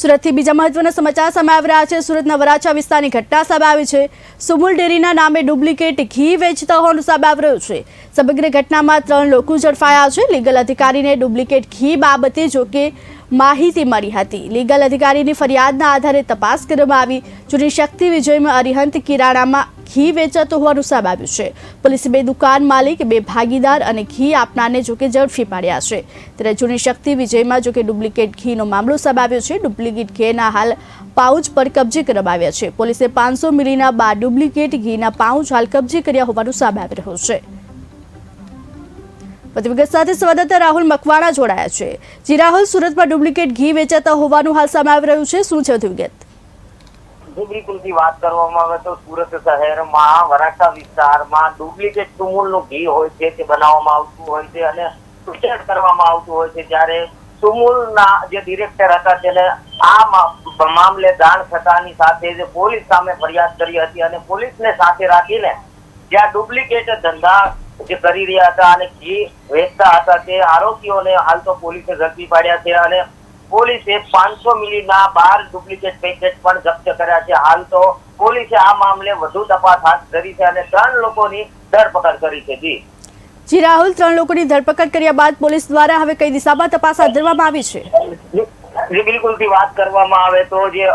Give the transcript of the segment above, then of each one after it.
સુરતથી બીજા મહત્વના સમાચાર સામે આવી રહ્યા છે. સુરતના વરાછા વિસ્તારની ઘટના સામે આવી છે. સુમુલ ડેરીના નામે ડુપ્લિકેટ ઘી વેચતા હોવાનું સામે આવી રહ્યું છે. સમગ્ર ઘટનામાં ત્રણ લોકો ઝડપાયા છે. લીગલ અધિકારીને ડુપ્લિકેટ ઘી બાબતે જોકે માહિતી મળી હતી. લીગલ અધિકારીની ફરિયાદના આધારે તપાસ કરવામાં આવી. ચૂંટણી શક્તિ વિજયમાં અરિહંત કિરાણામાં ઘી વેચાતું હોવાનું સામે આવ્યું છે. પોલીસે બે દુકાન માલિક, બે ભાગીદાર અને ઘી આપનારને જોકે ઝડપી પાડ્યા છે. ત્યારે જૂની શક્તિ વિજયમાં જોકે ડુપ્લિકેટ ઘીનો મામલો સામે આવ્યો છે. ડુપ્લિકેટ ઘીના હાલ પાઉચ પર કબજે કરવામાં આવ્યા છે. પોલીસે પાંચસો મિલીના બાર ડુપ્લિકેટ ઘીના પાઉચ હાલ કબજે કર્યા હોવાનું સામે આવી રહ્યું છે. વધુ વિગત સાથે સંવાદદાતા રાહુલ મકવાણા જોડાયા છે. જી રાહુલ, સુરતમાં ડુપ્લિકેટ ઘી વેચાતા હોવાનું હાલ સામે આવી રહ્યું છે. શું છે વધુ વિગત? જો વાત કરવામાં આવે તો સુરત શહેરમાં, વરાછા વિસ્તારમાં ડુપ્લિકેટ સુમૂલનું ઘી હોય છે તે બનાવવામાં આવતું હોય છે અને સુચેત કરવામાં આવતું હોય છે. જ્યારે સુમૂલના જે ડિરેક્ટર હતા તેને આ મામલે જાણ થતાની સાથે જે પોલીસ સામે ફરિયાદ કરી હતી અને પોલીસને સાથે રાખીને જ્યાં ડુપ્લિકેટ ધંધા જે કરી રહ્યા હતા અને ઘી વેચતા હતા તે આરોપીઓને હાલ તો પોલીસે ઝડપી પાડ્યા છે અને પોલીસે પાંચસો મિલીના બાર ડુપ્લિકેટ પેકેટ પણ જપ્ત કર્યા છે. હાલ તો પોલીસે આ મામલે વધુ તપાસ હાથ ધરી છે અને ત્રણ લોકોની ધરપકડ કરી છે. જી. જી રાહુલ ત્રણ લોકોની ધરપકડ કર્યા બાદ પોલીસ દ્વારા હવે કઈ દિશામાં તપાસ હાથ ધરવામાં આવી છે? જે બિલકુલથી વાત કરવામાં આવે તો જે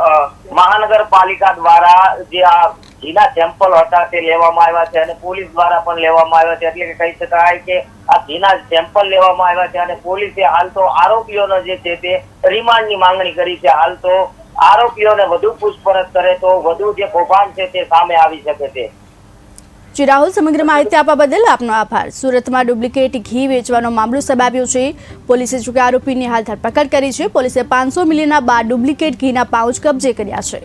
મહાનગરપાલિકા દ્વારા જે આ ઘીના સેમ્પલ હતા તે લેવામાં આવ્યા છે અને પોલીસ દ્વારા પણ લેવામાં આવ્યા છે. એટલે કે કહી શકાય કે આ ઘીના સેમ્પલ લેવામાં આવ્યા છે અને પોલીસે હાલ તો આરોપીઓનો જે છે તે રિમાન્ડની માંગણી કરી છે. હાલ તો આરોપીઓને વધુ પૂછપરછ કરે તો વધુ જે કૌભાંડ છે તે સામે આવી શકે છે. જી, રાહુલ, સમગ્ર માહિતી આપવા બદલ આપનો આભાર. સુરતમાં ડુપ્લિકેટ ઘી વેચવાનો મામલો સબાવ્યો છે. પોલીસે જોકે આરોપીની હાલ ધરપકડ કરી છે. પોલીસે પાંચસો મિલીના બાર ડુપ્લિકેટ ઘીના પાઉચ કબજે કર્યા છે.